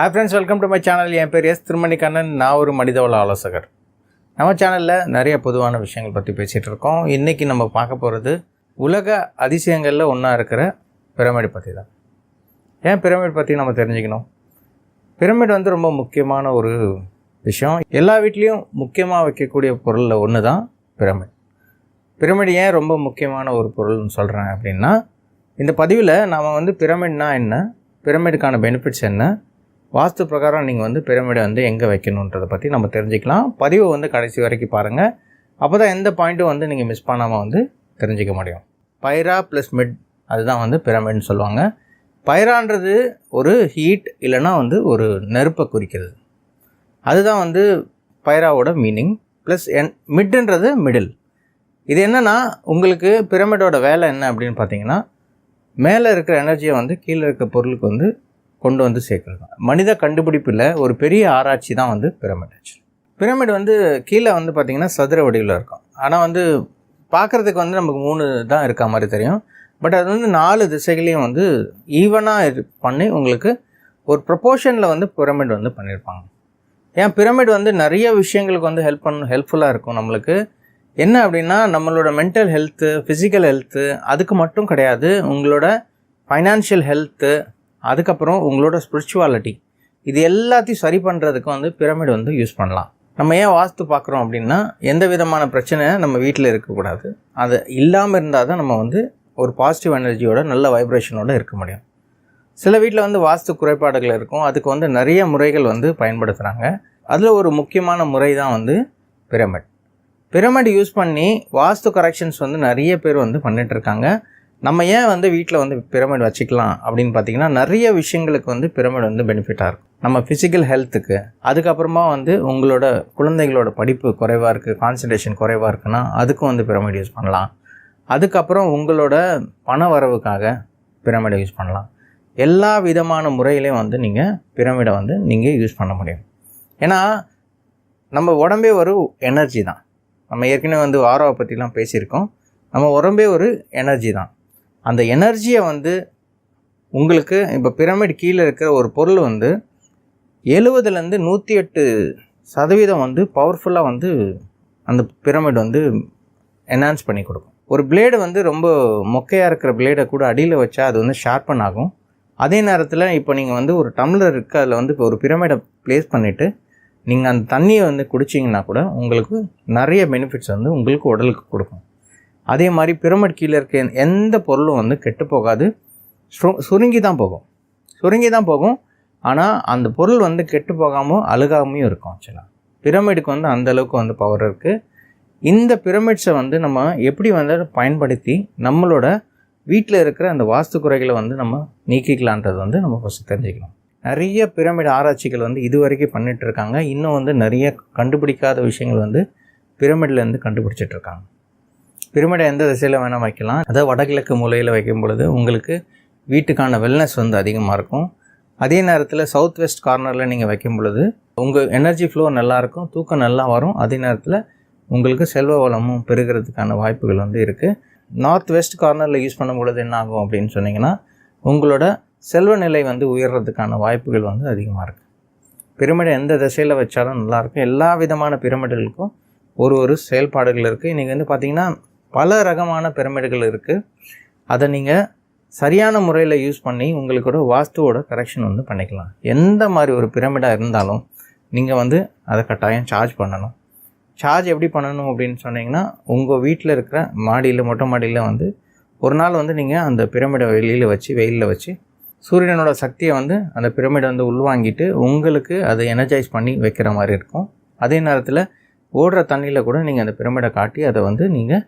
Hi friends welcome to my channel என் பேர் S திருமணிக்கண்ணன். நான் ஒரு மனிதவள ஆலோசகர். நம்ம சேனலில் நிறைய பொதுவான விஷயங்கள் பற்றி பேசிகிட்டு இருக்கோம். இன்றைக்கி நம்ம பார்க்க போகிறது உலக அதிசயங்களில் ஒன்றா இருக்கிற பிரமிட் பற்றி தான் ஏன் பிரமிட் பற்றி நம்ம தெரிஞ்சுக்கணும்? பிரமிட் வந்து ரொம்ப முக்கியமான ஒரு விஷயம். எல்லா வீட்லேயும் முக்கியமாக வைக்கக்கூடிய பொருளில் ஒன்று தான் பிரமிட் பிரமிட் ஏன் ரொம்ப முக்கியமான ஒரு பொருள்னு சொல்கிறேன் அப்படின்னா இந்த பதிவில் நாம் வந்து பிரமிட்னா என்ன? பிரமிடுக்கான பெனிஃபிட்ஸ் என்ன? வாஸ்து பிரகாரம் நீங்கள் வந்து பிரமிடை வந்து எங்கே வைக்கணுன்றதை பற்றி நம்ம தெரிஞ்சுக்கலாம். பதிவை வந்து கடைசி வரைக்கும் பாருங்கள் அப்போ தான் எந்த பாயிண்ட்டும் வந்து நீங்கள் மிஸ் பண்ணாமல் வந்து தெரிஞ்சிக்க முடியும். பைரா ப்ளஸ் மிட் அதுதான் வந்து பிரமிட்னு சொல்லுவாங்க. பைரான்றது ஒரு ஹீட் இல்லைன்னா வந்து ஒரு நெருப்பை குறிக்கிறது. அதுதான் வந்து பைராவோட மீனிங் ப்ளஸ் என் மிட்டுன்றது மிடில் இது என்னென்னா உங்களுக்கு பிரமிடோட வேலை என்ன அப்படின்னு பார்த்தீங்கன்னா மேலே இருக்கிற எனர்ஜியை வந்து கீழே இருக்க பொருளுக்கு வந்து கொண்டு வந்து சேர்க்குறது தான். மனித கண்டுபிடிப்பில் ஒரு பெரிய ஆராய்ச்சி தான் வந்து பிரமிட் ஆச்சு. பிரமிட் வந்து கீழே வந்து பார்த்திங்கன்னா சதுர வடிவில் இருக்கும். ஆனால் வந்து பார்க்குறதுக்கு வந்து நமக்கு மூணு தான் இருக்க மாதிரி தெரியும். பட் அது வந்து நாலு திசைகளையும் வந்து ஈவனாக பண்ணி உங்களுக்கு ஒரு ப்ரொப்போர்ஷனில் வந்து பிரமிட் வந்து பண்ணியிருப்பாங்க ஏன் பிரமிட் வந்து நிறைய விஷயங்களுக்கு வந்து ஹெல்ப் பண்ண ஹெல்ப்ஃபுல்லாக இருக்கும் நம்மளுக்கு. என்ன அப்படின்னா நம்மளோட மென்டல் ஹெல்த்து ஃபிசிக்கல் ஹெல்த்து அதுக்கு மட்டும் கிடையாது. உங்களோட ஃபைனான்ஷியல் ஹெல்த்து அதுக்கப்புறம் உங்களோட ஸ்பிரிச்சுவாலிட்டி இது எல்லாத்தையும் சரி பண்ணுறதுக்கு வந்து பிரமிட் வந்து யூஸ் பண்ணலாம். நம்ம ஏன் வாஸ்து பார்க்குறோம் அப்படின்னா எந்த விதமான பிரச்சனை நம்ம வீட்டில் இருக்கக்கூடாது. அது இல்லாமல் இருந்தால் தான் நம்ம வந்து ஒரு பாசிட்டிவ் எனர்ஜியோட நல்ல வைப்ரேஷனோட இருக்க முடியும். சில வீட்டில் வந்து வாஸ்து குறைபாடுகள் இருக்கும். அதுக்கு வந்து நிறைய முறைகள் வந்து பயன்படுத்துகிறாங்க அதில் ஒரு முக்கியமான முறை தான் வந்து பிரமிட் பிரமிட் யூஸ் பண்ணி வாஸ்து கரெக்ஷன்ஸ் வந்து நிறைய பேர் வந்து பண்ணிகிட்ருக்காங்க நம்ம ஏன் வந்து வீட்டில் வந்து பிரமிட் வச்சுக்கலாம் அப்படின்னு பார்த்தீங்கன்னா நிறைய விஷயங்களுக்கு வந்து பிரமிட் வந்து பெனிஃபிட்டாக இருக்கும். நம்ம ஃபிசிக்கல் ஹெல்த்துக்கு அதுக்கப்புறமா வந்து உங்களோட குழந்தைகளோட படிப்பு குறைவாக இருக்குது கான்சன்ட்ரேஷன் குறைவாக இருக்குன்னா அதுக்கும் வந்து பிரமிட் யூஸ் பண்ணலாம். அதுக்கப்புறம் உங்களோட பண வரவுக்காக பிரமிடை யூஸ் பண்ணலாம். எல்லா விதமான முறையிலையும் வந்து நீங்கள் பிரமிடை வந்து நீங்கள் யூஸ் பண்ண முடியும். ஏன்னா நம்ம உடம்பே ஒரு எனர்ஜி தான். நம்ம ஏற்கனவே வந்து ஆரோவை பற்றிலாம் பேசியிருக்கோம். நம்ம உடம்பே ஒரு எனர்ஜி தான். அந்த எனர்ஜியை வந்து உங்களுக்கு இப்போ பிரமிட் கீழே இருக்கிற ஒரு பொருள் வந்து எழுபதுலேருந்து நூற்றி எட்டு சதவீதம் வந்து பவர்ஃபுல்லாக வந்து அந்த பிரமிட் வந்து என்ஹான்ஸ் பண்ணி கொடுக்கும். ஒரு பிளேடு வந்து ரொம்ப மொக்கையாக இருக்கிற பிளேடை கூட அடியில் வச்சா அது வந்து ஷார்ப்பன் ஆகும். அதே நேரத்தில் இப்போ நீங்கள் வந்து ஒரு டம்ளர் இருக்குது அதில் வந்து இப்போ ஒரு பிரமிடை ப்ளேஸ் பண்ணிவிட்டு நீங்கள் அந்த தண்ணியை வந்து குடிச்சிங்கன்னா கூட உங்களுக்கு நிறைய பெனிஃபிட்ஸ் வந்து உங்களுக்கு உடலுக்கு கொடுக்கும். அதே மாதிரி பிரமிட் கீழே இருக்க எந்த பொருளும் வந்து கெட்டு போகாது. சுருங்கி தான் போகும். சுருங்கி தான் போகும். ஆனால் அந்த பொருள் வந்து கெட்டு போகாமல் அழுகாமையும் இருக்கும் ஆக்சுவலாக பிரமிடுக்கு வந்து அந்தளவுக்கு வந்து பவர் இருக்குது இந்த பிரமிட்ஸை வந்து நம்ம எப்படி வந்து பயன்படுத்தி நம்மளோட வீட்டில் இருக்கிற அந்த வாஸ்து குறைகளை வந்து நம்ம நீக்கிக்கலான்றது வந்து நம்ம ஃபஸ்ட்டு தெரிஞ்சுக்கணும். நிறைய பிரமிட் ஆராய்ச்சிகள் வந்து இது வரைக்கும் பண்ணிகிட்ருக்காங்க இன்னும் வந்து நிறைய கண்டுபிடிக்காத விஷயங்கள் வந்து பிரமிட்லேருந்து கண்டுபிடிச்சிட்ருக்காங்க பிரமிடை எந்த திசையில் வேணால் வைக்கலாம். அதாவது வடகிழக்கு மூலையில் வைக்கும் பொழுது உங்களுக்கு வீட்டுக்கான வெல்னஸ் வந்து அதிகமாக இருக்கும். அதே நேரத்தில் சவுத் வெஸ்ட் கார்னரில் நீங்கள் வைக்கும் பொழுது உங்கள் எனர்ஜி ஃப்ளோ நல்லாயிருக்கும் தூக்கம் நல்லா வரும். அதே நேரத்தில் உங்களுக்கு செல்வ வளமும் பெருகிறதுக்கான வாய்ப்புகள் வந்து இருக்குது நார்த் வெஸ்ட் கார்னரில் யூஸ் பண்ணும் பொழுது என்ன ஆகும் அப்படின்னு சொன்னிங்கன்னா உங்களோட செல்வ நிலை வந்து உயர்றதுக்கான வாய்ப்புகள் வந்து அதிகமாக இருக்குது பிரமிடை எந்த திசையில் வச்சாலும் நல்லாயிருக்கும் எல்லா விதமான பிரமிடுகளுக்கும் ஒரு ஒரு செயல்பாடுகள் இருக்குது இன்றைக்கி வந்து பார்த்திங்கன்னா பல ரகமான பிரமிடுகள் இருக்குது அதை நீங்கள் சரியான முறையில் யூஸ் பண்ணி உங்களுக்கோட வாஸ்துவோட கரெக்ஷன் வந்து பண்ணிக்கலாம். எந்த மாதிரி ஒரு பிரமிடாக இருந்தாலும் நீங்கள் வந்து அதை கட்டாயம் சார்ஜ் பண்ணணும். சார்ஜ் எப்படி பண்ணணும் அப்படின்னு சொன்னீங்கன்னா உங்கள் வீட்டில் இருக்கிற மாடியில் மொட்டை மாடியில் வந்து ஒரு நாள் வந்து நீங்கள் அந்த பிரமிடை வெளியில் வச்சு வெயிலில் வச்சு சூரியனோட சக்தியை வந்து அந்த பிரமிடை வந்து உள்வாங்கிட்டு உங்களுக்கு அதை எனர்ஜைஸ் பண்ணி வைக்கிற மாதிரி இருக்கும். அதே நேரத்தில் ஓடுற தண்ணியில் கூட நீங்கள் அந்த பிரமிடை காட்டி அதை வந்து நீங்கள்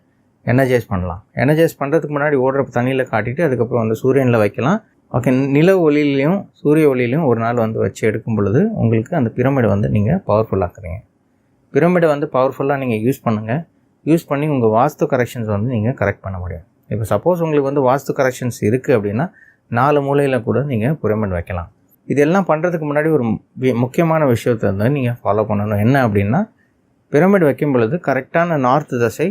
எனர்ஜைஸ் பண்ணலாம். எனர்ஜைஸ் பண்ணுறதுக்கு முன்னாடி ஓடுற தண்ணியில் காட்டிட்டு அதுக்கப்புறம் வந்து சூரியனில் வைக்கலாம். ஓகே நில ஒளியிலையும் சூரிய ஒளியிலையும் ஒரு நாள் வந்து வச்சு எடுக்கும் பொழுது உங்களுக்கு அந்த பிரமிடை வந்து நீங்கள் பவர்ஃபுல்லாக்குறீங்க பிரமிடை வந்து பவர்ஃபுல்லாக நீங்கள் யூஸ் பண்ணுங்கள் யூஸ் பண்ணி உங்கள் வாஸ்து கரெக்ஷன்ஸ் வந்து நீங்கள் கரெக்ட் பண்ண முடியும். இப்போ சப்போஸ் உங்களுக்கு வந்து வாஸ்து கரெக்ஷன்ஸ் இருக்குது அப்படின்னா நாலு மூலையில் கூட நீங்கள் பிரமிட் வைக்கலாம். இதெல்லாம் பண்ணுறதுக்கு முன்னாடி ஒரு முக்கியமான விஷயத்தை வந்து நீங்கள் ஃபாலோ பண்ணணும். என்ன அப்படின்னா பிரமிட் வைக்கும் பொழுது கரெக்டான நார்த் தசை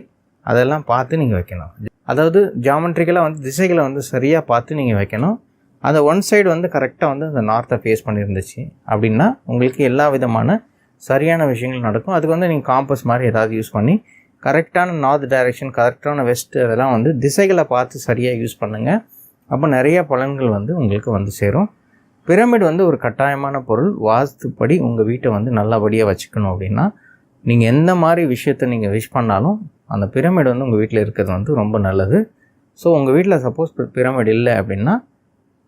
அதெல்லாம் பார்த்து நீங்கள் வைக்கணும். அதாவது ஜாமெட்ரிக்கலாக வந்து திசைகளை வந்து சரியாக பார்த்து நீங்கள் வைக்கணும். அந்த ஒன் சைடு வந்து கரெக்டாக வந்து அந்த நார்த்தை ஃபேஸ் பண்ணியிருந்துச்சு அப்படின்னா உங்களுக்கு எல்லா விதமான சரியான விஷயங்கள் நடக்கும். அதுக்கு வந்து நீங்கள் காம்பஸ் மாதிரி ஏதாவது யூஸ் பண்ணி கரெக்டான நார்த் டைரெக்ஷன் கரெக்டான வெஸ்ட் அதெல்லாம் வந்து திசைகளை பார்த்து சரியாக யூஸ் பண்ணுங்கள் அப்போ நிறைய பலன்கள் வந்து உங்களுக்கு வந்து சேரும். பிரமிட் வந்து ஒரு கட்டாயமான பொருள். வாஸ்துப்படி உங்கள் வீட்டை வந்து நல்லபடியாக வச்சுக்கணும் அப்படின்னா நீங்கள் எந்த மாதிரி விஷயத்தை நீங்கள் விஷ் பண்ணாலும் அந்த பிரமிட் வந்து உங்கள் வீட்டில் இருக்கிறது வந்து ரொம்ப நல்லது. ஸோ உங்கள் வீட்டில் சப்போஸ் பிரமிட் இல்லை அப்படின்னா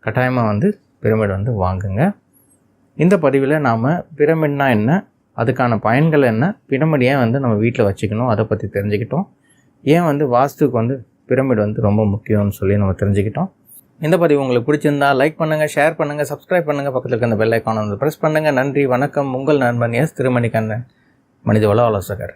கட்டாயமாக வந்து பிரமிட் வந்து வாங்குங்க. இந்த பதிவில் நாம் பிரமிட்னா என்ன? அதுக்கான பயன்கள் என்ன? பிரமிட் ஏன் வந்து நம்ம வீட்டில் வச்சுக்கணும்? அதை பற்றி தெரிஞ்சுக்கிட்டோம். ஏன் வந்து வாஸ்துக்கு வந்து பிரமிட் வந்து ரொம்ப முக்கியம்னு சொல்லி நம்ம தெரிஞ்சுக்கிட்டோம். இந்த பதிவு உங்களுக்கு பிடிச்சிருந்தா லைக் பண்ணுங்கள் ஷேர் பண்ணுங்கள் சப்ஸ்கிரைப் பண்ணுங்கள் பக்கத்தில் இருக்க அந்த பெல் ஐக்கான வந்து ப்ரெஸ் பண்ணுங்கள் நன்றி வணக்கம். உங்கள் நண்பன் எஸ் திருமணிக்கண்ணன் மனிதவள ஆலோசகர்.